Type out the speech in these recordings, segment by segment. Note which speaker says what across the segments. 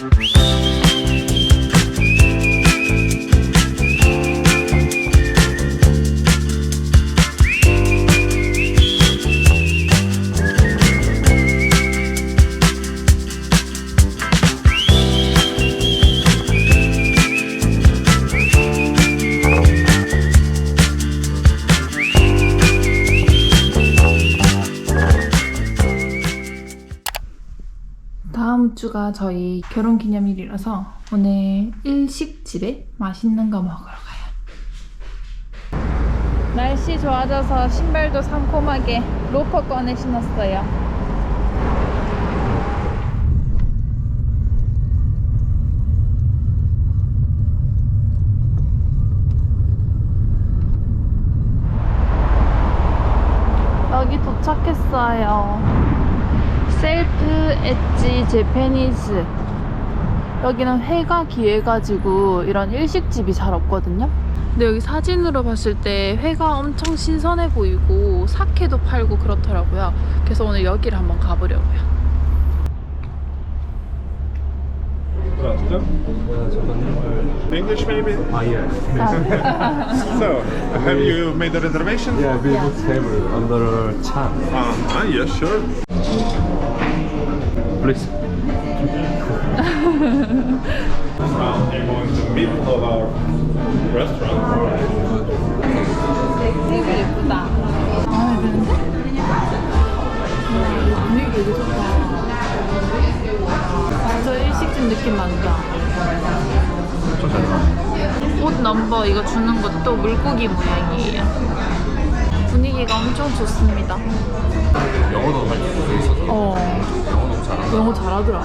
Speaker 1: Thank you. 주가 저희 결혼 기념일이라서 오늘 일식집에 맛있는 거 먹으러 가요. 날씨 좋아져서 신발도 상콤하게 로퍼 꺼내 신었어요. 여기 도착했어요. 엣지 재패니스 여기는 회가 귀해가지고 이런 일식집이 잘 없거든요 근데 여기 사진으로 봤을 때 회가 엄청 신선해 보이고 사케도 팔고 그렇더라고요 그래서 오늘 여기를 한번 가보려고요
Speaker 2: English maybe?
Speaker 3: Ah, yes.
Speaker 2: so, have you made a reservation?
Speaker 3: Yeah, we booked table under Chan.
Speaker 2: Ah, yes, sure.
Speaker 3: Please.
Speaker 2: Well, you go in the middle of our restaurant.
Speaker 1: 테이블 예쁘다 아 되는데? 분위기 되게 좋다 완전 일식집 느낌 난다 옷 넘버 이거 주는 것도 물고기 모양이에요 분위기가 엄청 좋습니다.
Speaker 3: 영어도 할수 있어서
Speaker 1: 어.
Speaker 3: 영어 너무 잘한다.
Speaker 1: 영어 잘하더라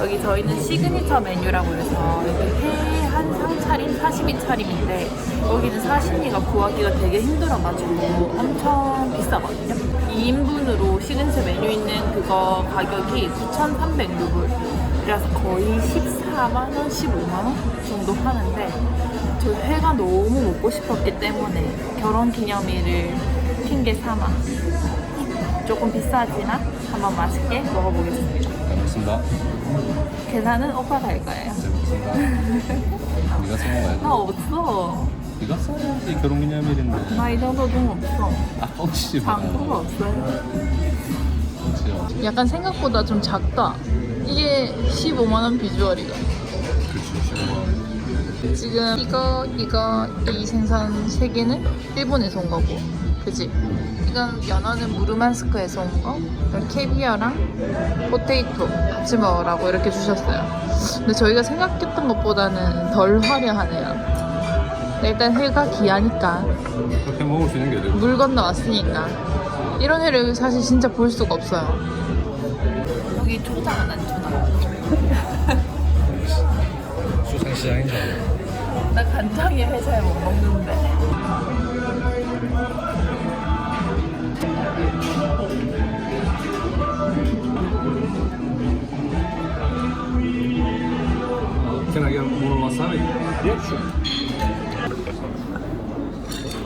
Speaker 1: 여기 저희는 시그니처 메뉴라고 해서 이렇게 회 한 상차림 40인 차림인데 여기는 사시미가 구하기가 되게 힘들어가지고 엄청 비싸거든요 2인분으로 시그니처 메뉴 있는 그거 가격이 9,300루블이라서 거의 14만원, 15만원 정도 하는데 저 회가 너무 먹고 싶었기 때문에 결혼 기념일을 핑계 삼아 조금 비싸지만 한번 맛있게 먹어보겠습니다
Speaker 3: 알겠습니다.
Speaker 1: 계산은 오빠가 할 거예요.
Speaker 3: 네가 써먹어야
Speaker 1: 나 없어.
Speaker 3: 네가 써야지 결혼 기념일인데.
Speaker 1: 나 이 정도 돈 없어.
Speaker 3: 아, 뻥치지 마.
Speaker 1: 없어요.
Speaker 3: 마.
Speaker 1: 약간 생각보다 좀 작다. 이게 15만 원 비주얼이가.
Speaker 3: 그렇지,
Speaker 1: 지금 이거 이거 이 생선 세 개는 일본에서 온 거고, 그지? 이건 연어는 무르만스크에서 온 거, 캐비어랑 포테이토 같이 먹으라고 이렇게 주셨어요. 근데 저희가 생각했던 것보다는 덜 화려하네요. 일단 회가 귀하니까
Speaker 3: 그렇게 먹을 수 있는 게 되고.
Speaker 1: 물 건너 왔으니까 이런 회를 사실 진짜 볼 수가 없어요. 여기 초장 안 초장.
Speaker 3: 수산시장인 줄 알아.
Speaker 1: 나 간장에 회잘못 먹는데.
Speaker 3: Can I get more wasabi?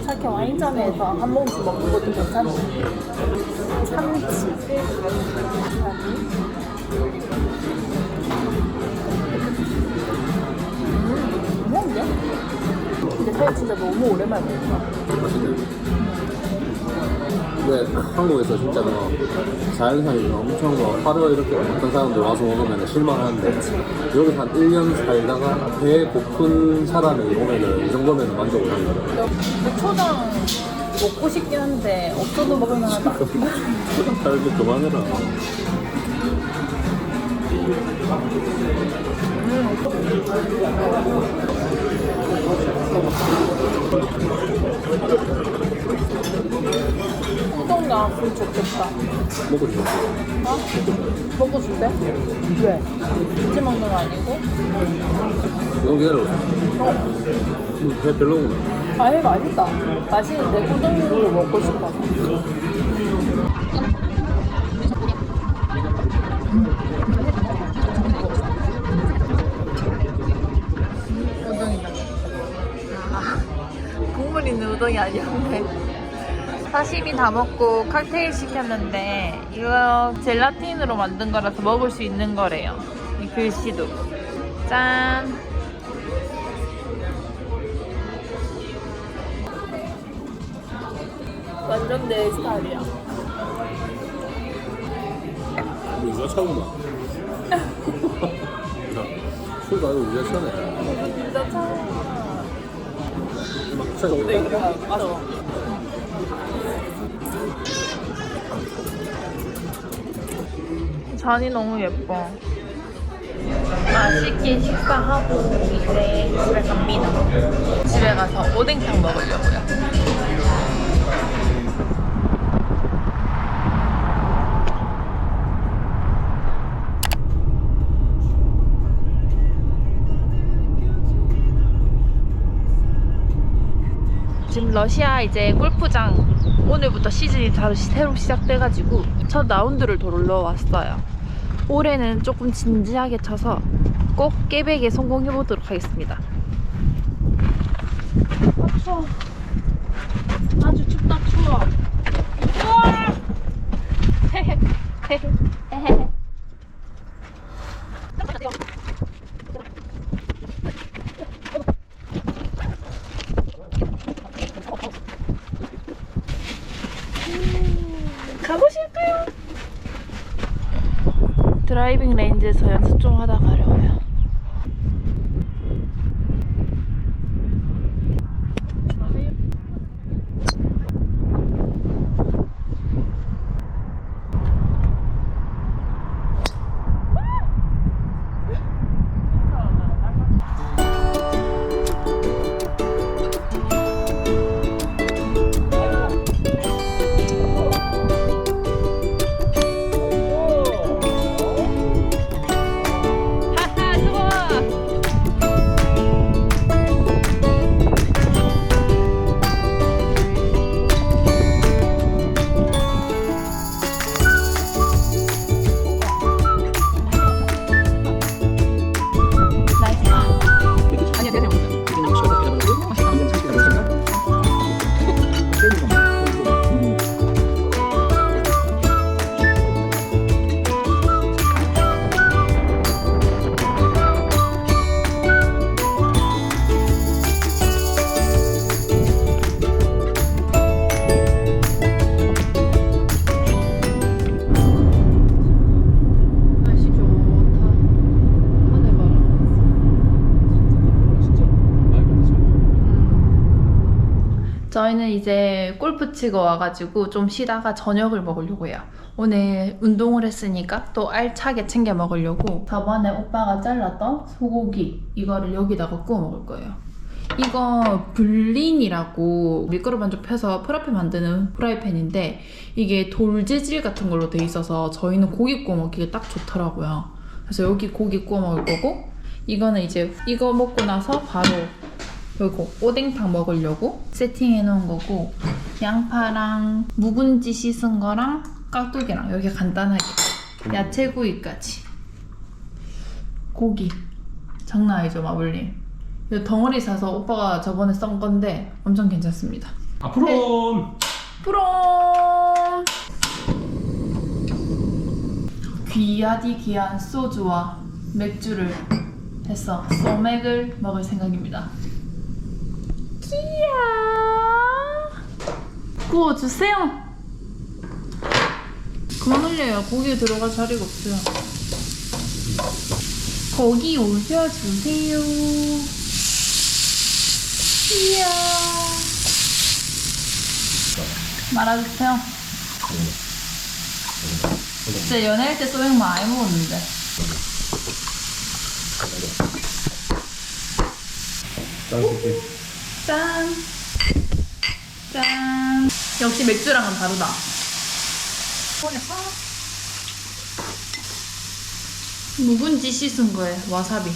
Speaker 1: 사케 와인잔에서 한 모금씩 먹는 것도 괜찮지. 참치. 음? 근데 회 진짜 너무 오랜만에 먹었어.
Speaker 4: 근데 한국에서 진짜 뭐 자연산이 엄청 뭐 하루 이렇게 어떤 사람들 와서 먹으면 실망하는데 여기 한 1년 살다가 배 고픈 사람이 오면은 이 정도면 만족을 하는.
Speaker 1: 근데 초장 먹고 싶긴 한데 없어도 먹을 만하다.
Speaker 4: 살기 그만해라.
Speaker 1: 어떤 게 앞으로 좋겠다.
Speaker 4: 먹고 싶어.
Speaker 1: 어? 먹고 싶대? 왜? 같이 먹는 거 아니고?
Speaker 4: 너무 기다려. 어. 음, 배 별로구나.
Speaker 1: 아예 맛있다. 맛있는데 고등어를 먹고 싶어. 우동이다. 아, 국물 있는 우동이 아니었네. 사시미 다 먹고 칵테일 시켰는데 이거 젤라틴으로 만든 거라서 먹을 수 있는 거래요. 이 글씨도. 짠. 완전 내 스타일이야.
Speaker 4: 우리가 차구나. 술가 아니고 우리가 차네.
Speaker 1: 진짜 참.
Speaker 4: 차가 오다.
Speaker 1: 맞아. 잔이 너무 예뻐. 맛있게 식사하고 이제 집에 갑니다. 집에 가서 오뎅탕 먹으려고요. 지금 러시아 이제 골프장 오늘부터 시즌이 다시 새로 시작돼가지고 첫 라운드를 돌러 왔어요. 올해는 조금 진지하게 쳐서 꼭 깨백에 성공해보도록 하겠습니다. 아 추워. 아주 춥다 추워. 우와! 헤헤 헤헤. 가보실까요? 드라이빙 레인지에서 연습 좀 하다 가려고요. 골프 치고 와가지고 좀 쉬다가 저녁을 먹으려고 해요. 오늘 운동을 했으니까 또 알차게 챙겨 먹으려고 저번에 오빠가 잘랐던 소고기 이거를 여기다가 구워 먹을 거예요. 이거 블린이라고 밀가루 반죽 펴서 프라페 만드는 프라이팬인데 이게 돌 재질 같은 걸로 돼 있어서 저희는 고기 구워 먹기가 딱 좋더라고요. 그래서 여기 고기 구워 먹을 거고 이거는 이제 이거 먹고 나서 바로 요거 오뎅탕 먹으려고 세팅해 놓은 거고 양파랑 묵은지 씻은 거랑 깍두기랑 여기 간단하게 야채구이까지. 고기. 장난 아니죠 마블님. 이 덩어리 사서 오빠가 저번에 썬 건데 엄청 괜찮습니다.
Speaker 2: 앞으로
Speaker 1: 뿌롱 귀하디 귀한 소주와 맥주를 해서 소맥을 먹을 생각입니다 귀야. 구워주세요. 그만 흘려요. 고기 들어갈 자리가 없어요. 고기 올려주세요. 귀야. 말아주세요. 진짜 연애할 때 소맥 많이 먹었는데. 짠. 짠. 역시 맥주랑은 다르다. 묵은지 씻은 거에 와사비.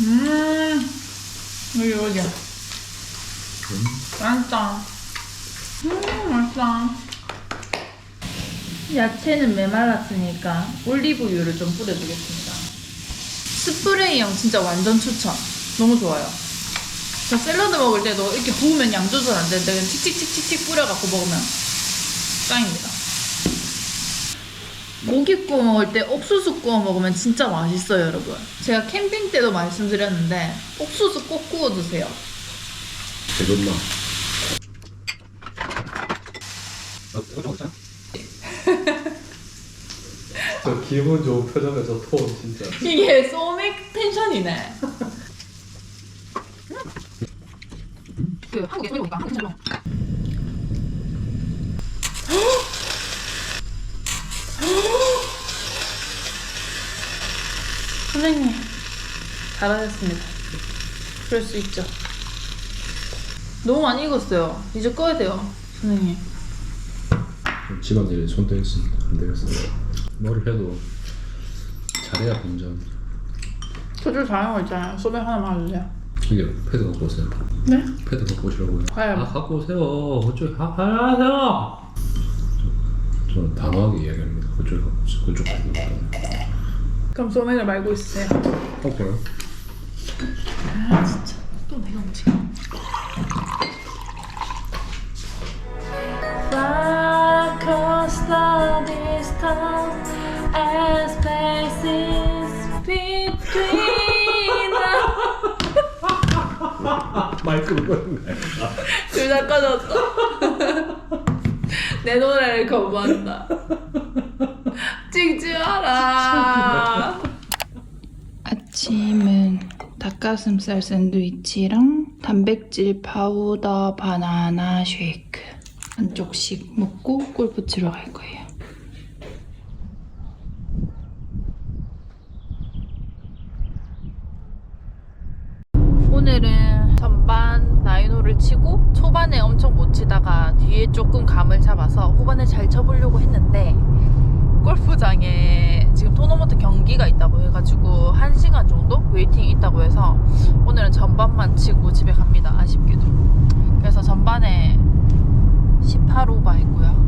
Speaker 1: 음. 여기 여기. 맛있다. 음, 맛있다. 야채는 메말랐으니까 올리브유를 좀 뿌려주겠습니다. 스프레이형 진짜 완전 추천. 너무 좋아요. 저 샐러드 먹을 때도 이렇게 부으면 양 조절 안 되는데 그냥 칙칙칙칙칙 뿌려갖고 먹으면 짱입니다. 고기 구워 먹을 때 옥수수 구워 먹으면 진짜 맛있어요, 여러분. 제가 캠핑 때도 말씀드렸는데 옥수수 꼭 구워 드세요.
Speaker 4: 대존나.
Speaker 3: 저 기분 좋은 표정에서 톤 진짜.
Speaker 1: 이게 소맥 텐션이네. 그 한국에 소리 오니까 한국 잘 선생님 잘하셨습니다. 그럴 수 있죠. 너무 많이 익었어요. 이제 꺼야 돼요, 선생님.
Speaker 4: 집안일에 손 떼겠습니다. 안 되겠습니다. 뭐를 해도 잘해야 본전.
Speaker 1: 저줄 잘하는 거 있잖아요. 소맥 하나만 해주세요.
Speaker 4: 이게 패드 갖고 오세요.
Speaker 1: 네?
Speaker 4: 패드 갖고 오시라고요.
Speaker 1: 가요.
Speaker 4: 아 갖고 오세요. 그쪽 하, 하세요. 저는 단호하게 이야기합니다. 그쪽 갖고 오세요. 그쪽 갖고 오세요.
Speaker 1: 그럼 소맥을 말고 있으세요.
Speaker 4: 어 그래요?
Speaker 1: 아 진짜 또 내가 Across
Speaker 4: 마이크로 끄는 거야.
Speaker 1: 둘다 꺼졌어 내 노래를 거부한다 찍지 마라 아침은 닭가슴살 샌드위치랑 단백질 파우더 바나나 쉐이크 한 쪽씩 먹고 골프 치러 갈 거예요. 오늘은 전반 나인홀을 치고 초반에 엄청 못 치다가 뒤에 조금 감을 잡아서 후반에 잘 쳐보려고 했는데 골프장에 지금 토너먼트 경기가 있다고 해가지고 1시간 정도 웨이팅이 있다고 해서 오늘은 전반만 치고 집에 갑니다. 아쉽게도. 그래서 전반에 18오바 했고요.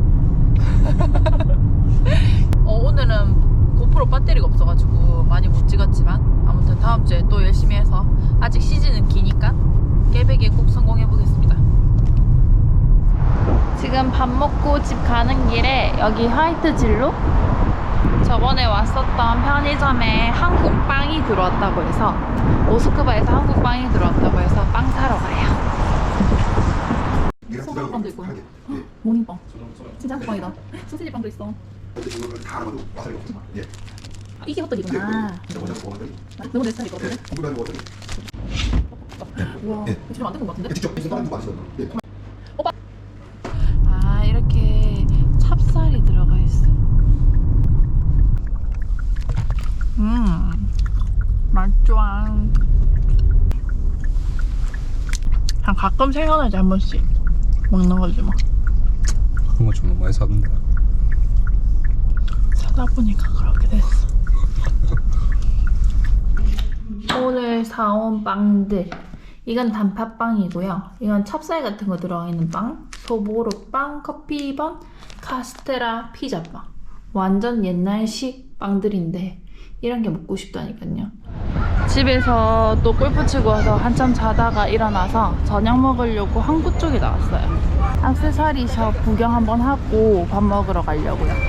Speaker 1: 어, 오늘은 고프로 배터리가 없어가지고 많이 못 찍었지만 아무튼 다음 주에 또 열심히 해서 아직 시즌은 기니까 깨백에 꼭 성공해 보겠습니다. 지금 밥 먹고 집 가는 길에 여기 화이트 진로 저번에 왔었던 편의점에 한국 빵이 들어왔다고 해서 모스크바에서 한국 빵이 들어왔다고 해서 빵 사러 가요. 소금빵도 있고요. 모닝빵. 진짜 한국 빵이다. 소시지 빵도 있어.
Speaker 5: 다 알아봐도 와사비 없어. 예.
Speaker 1: 아, 이게 호떡이구나.
Speaker 5: 진짜.
Speaker 1: 너무
Speaker 5: 내거같 은데.
Speaker 1: 우와,
Speaker 5: 예.
Speaker 1: 지금 안 된 것 같은데?
Speaker 5: 직접 무슨 다른 거 맛있었나? 예.
Speaker 1: 아, 이렇게 찹쌀이 들어가 있어. 음, 맛좋아. 그냥 가끔 생각나지 한 번씩 먹는 거지 뭐.
Speaker 3: 그런 거 좀 많이 사던데.
Speaker 1: 사다 보니까 그렇게 됐어. 오늘 사온 빵들. 이건 단팥빵이고요. 이건 찹쌀 같은 거 들어가 있는 빵. 소보루빵, 커피번, 카스테라, 피자빵. 완전 옛날식 빵들인데 이런 게 먹고 싶다니까요. 집에서 또 골프 치고 와서 한참 자다가 일어나서 저녁 먹으려고 항구 쪽에 나왔어요. 액세서리 숍 구경 한번 하고 밥 먹으러 가려고요.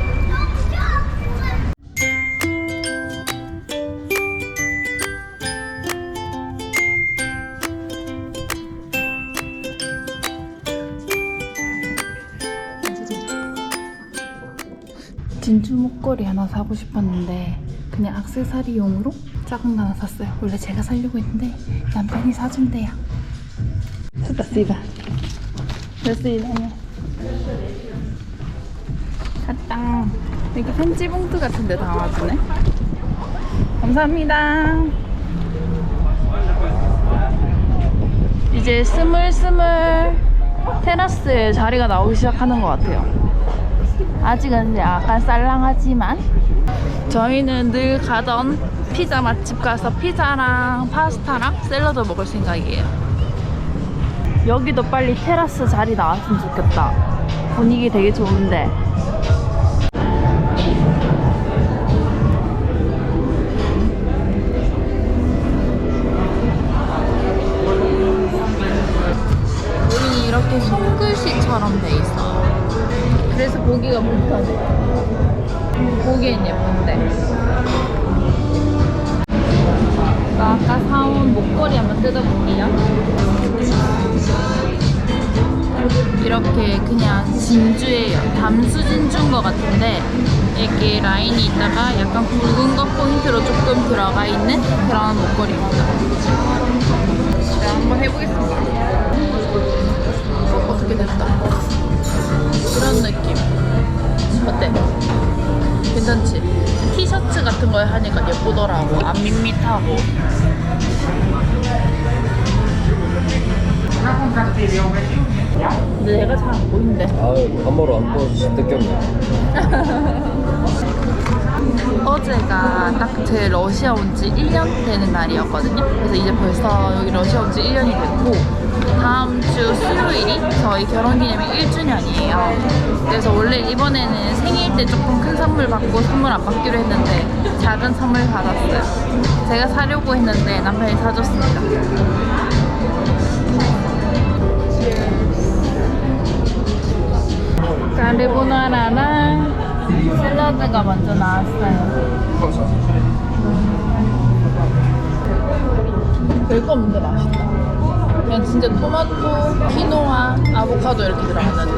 Speaker 1: 진주 목걸이 하나 사고 싶었는데 그냥 액세서리용으로 작은 거 하나 샀어요. 원래 제가 살려고 했는데 남편이 사준대요. 스파시바. 됐습니다. 갔다. 여기 편지 봉투 같은 데 담아주네. 감사합니다. 이제 스물스물 테라스에 자리가 나오기 시작하는 것 같아요. 아직은 약간 쌀랑하지만. 저희는 늘 가던 피자 맛집 가서 피자랑 파스타랑 샐러드 먹을 생각이에요. 여기도 빨리 테라스 자리 나왔으면 좋겠다. 분위기 되게 좋은데. 이렇게 손글씨처럼 돼 있어. 고기가 못하네. 고기는 예쁜데. 나 아까 사온 목걸이 한번 뜯어볼게요. 이렇게 그냥 진주예요. 담수 진주인 것 같은데 이렇게 라인이 있다가 약간 굵은 거 포인트로 조금 들어가 있는 그런 목걸이입니다. 제가 한번 해보겠습니다. 어, 어떻게 됐다. 같은 거에 하니까 예쁘더라고. 안 밋밋하고. 근데 내가 잘 안 보이는데.
Speaker 4: 아유 한마로 안 보여서 뜯겼네
Speaker 1: 어제가 딱 제 러시아 온 지 1년 되는 날이었거든요. 그래서 이제 벌써 여기 러시아 온 지 1년이 됐고, 다음 주 수요일이 저희 결혼 기념일 1주년이에요. 그래서 원래 이번에는 생일 때 조금 큰 선물 받고 선물 안 받기로 했는데, 작은 선물 받았어요. 제가 사려고 했는데 남편이 사줬습니다. 까르보나라랑 샐러드가 먼저 나왔어요. 별거 없는데 맛있다. 그냥 진짜 토마토, 키노아, 아보카도 이렇게 들어갔는데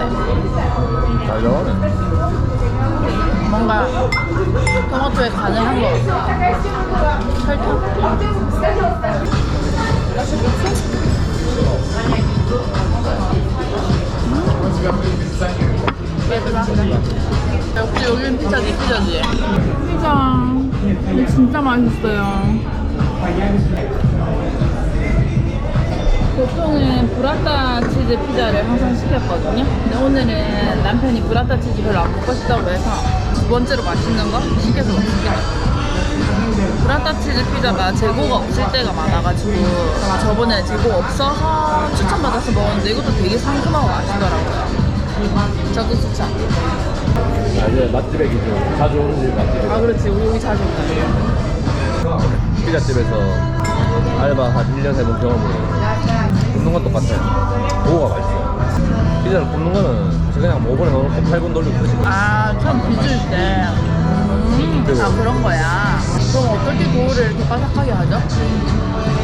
Speaker 4: 잘 나가네
Speaker 1: 뭔가 토마토에 간을 한거 같아. 설탕? 역시 여기는 피자 네 피자지. 피자 이거 진짜 맛있어요. 보통은 브라타 치즈 피자를 항상 시켰거든요. 근데 오늘은 남편이 브라타 치즈 별로 안 먹고 싶다고 해서 두 번째로 맛있는 거 시켜서 시켰어요. 브라타 치즈 피자가 재고가 없을 때가 많아가지고 저번에 재고 없어서 추천받아서 먹었는데 이것도 되게 상큼하고 맛있더라고요. 저도 추천.
Speaker 4: 아 이제 기준 자주 오는 집 맛집
Speaker 1: 아 그렇지 우리 여기 자주 온다.
Speaker 4: 피자집에서 알바 한 1년 해본 경험으로 굽는 건 똑같아요 도우가 맛있어요 피자를 굽는 거는 그냥 뭐 오븐에 넣어놓고 8분 돌리고 끝이거든요
Speaker 1: 아 처음 빚을 때. 음, 아 그런 거야. 그럼 어떻게 도우를 이렇게 바삭하게 하죠?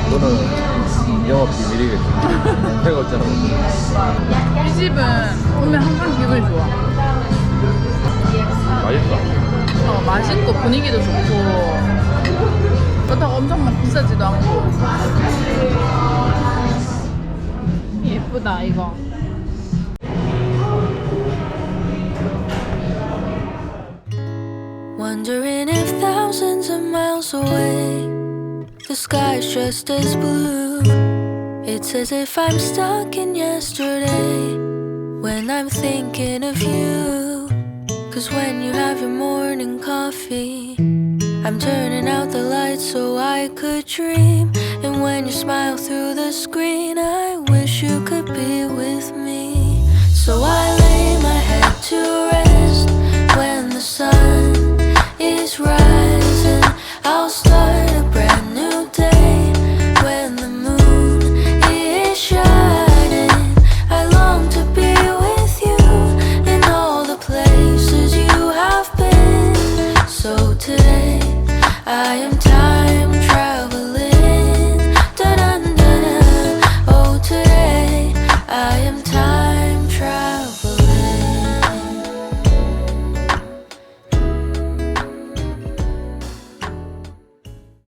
Speaker 4: 이거는 영업 비밀이겠죠 해가 없잖아
Speaker 1: 이 집은 오면 항상 기분이 좋아.
Speaker 4: 맛있다
Speaker 1: 어, 맛있고 분위기도 좋고 그렇다고 엄청 막 비싸지도 않고 예쁘다 이거
Speaker 6: Wondering if thousands of miles away, the sky's just as blue. It's as if I'm stuck in yesterday when I'm thinking of you. Cause when you have your morning coffee, I'm turning out the lights so I could dream. And when you smile through the screen, I wish you could be with me. So I lay my head to rest